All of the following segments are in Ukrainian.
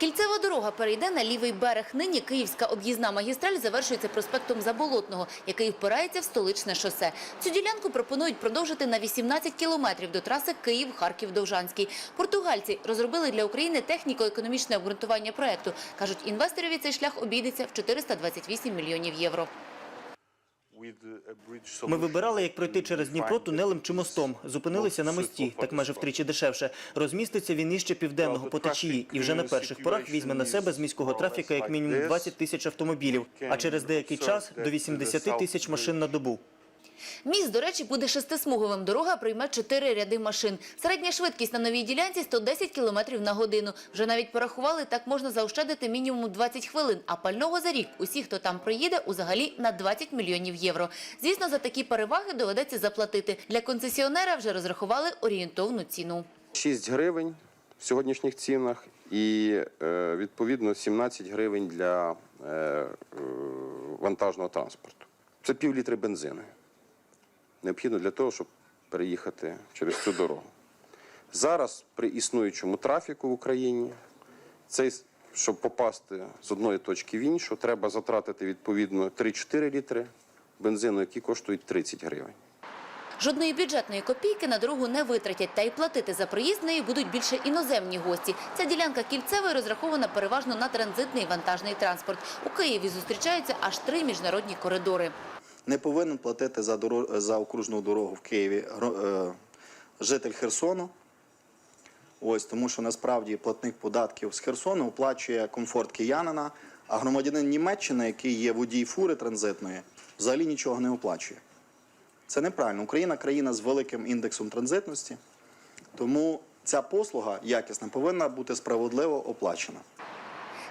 Кільцева дорога перейде на лівий берег. Нині Київська об'їзна магістраль завершується проспектом Заболотного, який впирається в столичне шосе. Цю ділянку пропонують продовжити на 18 кілометрів до траси Київ-Харків-Довжанський. Португальці розробили для України техніко-економічне обґрунтування проекту. Кажуть, інвесторові цей шлях обійдеться в 428 мільйонів євро. Ми вибирали, як пройти через Дніпро тунелем чи мостом. Зупинилися на мості, так майже втричі дешевше. Розміститься він іще південного по течії і вже на перших порах візьме на себе з міського трафіка як мінімум 20 тисяч автомобілів, а через деякий час до 80 тисяч машин на добу. Міст, до речі, буде шестисмуговим. Дорога прийме чотири ряди машин. Середня швидкість на новій ділянці 110 км на годину. Вже навіть порахували, так можна заощадити мінімум 20 хвилин. А пального за рік усі, хто там приїде, узагалі на 20 мільйонів євро. Звісно, за такі переваги доведеться заплатити. Для концесіонера вже розрахували орієнтовну ціну. 6 гривень в сьогоднішніх цінах і е, відповідно 17 гривень для е, е, вантажного транспорту. Це пів літри бензину. Необхідно для того, щоб переїхати через цю дорогу. Зараз при існуючому трафіку в Україні, цей, щоб попасти з одної точки в іншу, треба затратити відповідно 3-4 літри бензину, які коштують 30 гривень. Жодної бюджетної копійки на дорогу не витратять, та й платити за проїзд нею будуть більше іноземні гості. Ця ділянка кільцевої розрахована переважно на транзитний вантажний транспорт. У Києві зустрічаються аж три міжнародні коридори. Не повинен платити за, доро- за окружну дорогу в Києві е, житель Херсону. Ось, тому що насправді платник податків з Херсону оплачує комфорт киянина, а громадянин Німеччини, який є водій фури транзитної, взагалі нічого не оплачує. Це неправильно. Україна країна з великим індексом транзитності, тому ця послуга якісна повинна бути справедливо оплачена.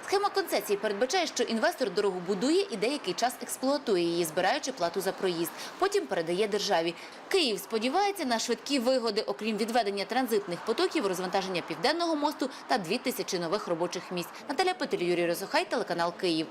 Схема концесії передбачає, що інвестор дорогу будує і деякий час експлуатує її, збираючи плату за проїзд. Потім передає державі. Київ сподівається на швидкі вигоди, окрім відведення транзитних потоків, розвантаження південного мосту та дві тисячі нових робочих місць. Наталя Петель, Юрій Розухай, телеканал Київ.